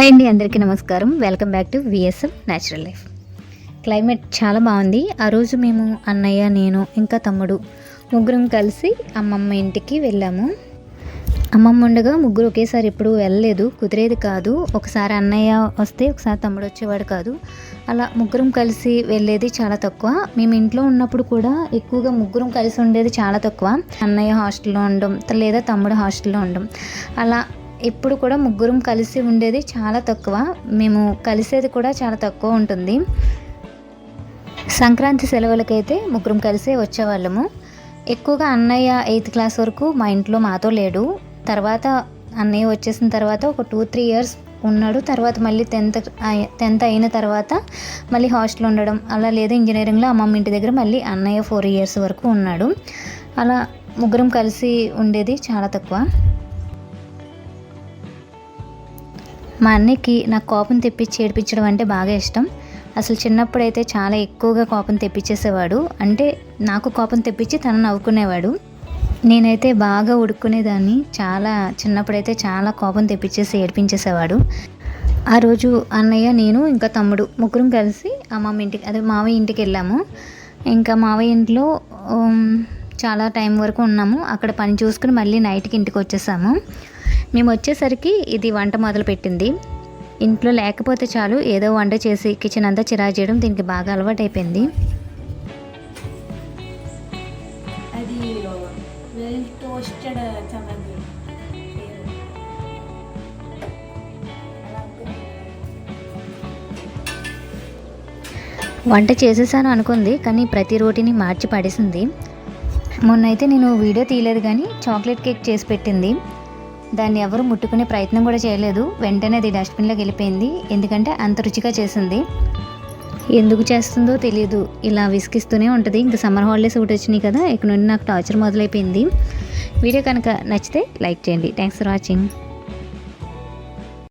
Hi అండి అందరికీ నమస్కారం. Welcome back to VSM natural life climate చాలా బాగుంది. ఆ రోజు మేము అన్నయ్య నేను ఇంకా తమ్ముడు ముగ్గురం కలిసి అమ్మమ్మ ఇంటికి వెళ్ళాము. అమ్మమ్మ ఉండగా ముగ్గురు ఒకేసారి ఎప్పుడు వెళ్ళలేదు. కుదిరేది కాదు. ఒకసారి అన్నయ్య వస్తే ఒకసారి తమ్ముడు వచ్చేవాడు కాదు. అలా ముగ్గురం కలిసి వెళ్ళేది చాలా తక్కువ. మేము ఇంట్లో ఉన్నప్పుడు కూడా ఎక్కువగా ముగ్గురం కలిసి ఉండేది చాలా తక్కువ. అన్నయ్య హాస్టల్లో ఉండడం లేదా తమ్ముడు హాస్టల్లో ఉండడం. అలా ఎప్పుడు కూడా ముగ్గురం కలిసి ఉండేది చాలా తక్కువ. మేము కలిసేది కూడా చాలా తక్కువ ఉంటుంది. సంక్రాంతి సెలవులకైతే ముగ్గురం కలిసే వచ్చేవాళ్ళము. ఎక్కువగా అన్నయ్య ఎయిత్ క్లాస్ వరకు మా ఇంట్లో మాతో లేడు. తర్వాత అన్నయ్య వచ్చేసిన తర్వాత ఒక టూ త్రీ ఇయర్స్ ఉన్నాడు. తర్వాత మళ్ళీ టెన్త్ టెన్త్ అయిన తర్వాత మళ్ళీ హాస్టల్ ఉండడం. అలా లేదా ఇంజనీరింగ్లో అమ్మమ్మ ఇంటి దగ్గర మళ్ళీ అన్నయ్య ఫోర్ ఇయర్స్ వరకు ఉన్నాడు. అలా ముగ్గురం కలిసి ఉండేది చాలా తక్కువ. మా అన్నయ్యకి నాకు కోపం తెప్పించి ఏడిపించడం అంటే బాగా ఇష్టం. అసలు చిన్నప్పుడైతే చాలా ఎక్కువగా కోపం తెప్పించేసేవాడు. అంటే నాకు కోపం తెప్పించి తను నవ్వుకునేవాడు. నేనైతే బాగా ఉడుక్కునేదాన్ని చాలా చిన్నప్పుడైతే చాలా కోపం తెప్పించేసి ఏడిపించేసేవాడు. ఆ రోజు అన్నయ్య నేను ఇంకా తమ్ముడు ముగ్గురం కలిసి అమ్మమ్మ ఇంటికి అదే మావయ్య ఇంటికి వెళ్ళాము. ఇంకా మావయ్య ఇంట్లో చాలా టైం వరకు ఉన్నాము. అక్కడ పని చూసుకుని మళ్ళీ నైట్కి ఇంటికి వచ్చేసాము. మేము వచ్చేసరికి ఇది వంట మొదలు పెట్టింది ఇంట్లో లేకపోతే చాలు ఏదో వంట చేసి కిచెన్ అంతా చిరా చేయడం దీనికి బాగా అలవాటు అయిపోయింది వంట చేసేసాను అనుకుంది కానీ ప్రతి రోటిని మార్చి పడేసింది. మొన్నైతే నేను వీడియో తీయలేదు కానీ చాక్లెట్ కేక్ చేసి పెట్టింది. దాన్ని ఎవరు ముట్టుకునే ప్రయత్నం కూడా చేయలేదు. వెంటనే అది డస్ట్బిన్లోకి వెళ్ళిపోయింది. ఎందుకంటే అంత రుచిగా చేసింది. ఎందుకు చేస్తుందో తెలియదు ఇలా విసిగిస్తూనే ఉంటుంది. ఇంకా సమ్మర్ హాలిడేస్ ఒకటి వచ్చినాయి కదా. ఇక్కడ నుండి నాకు టార్చర్ మొదలైపోయింది. వీడియో కనుక నచ్చితే లైక్ చేయండి. Thanks for watching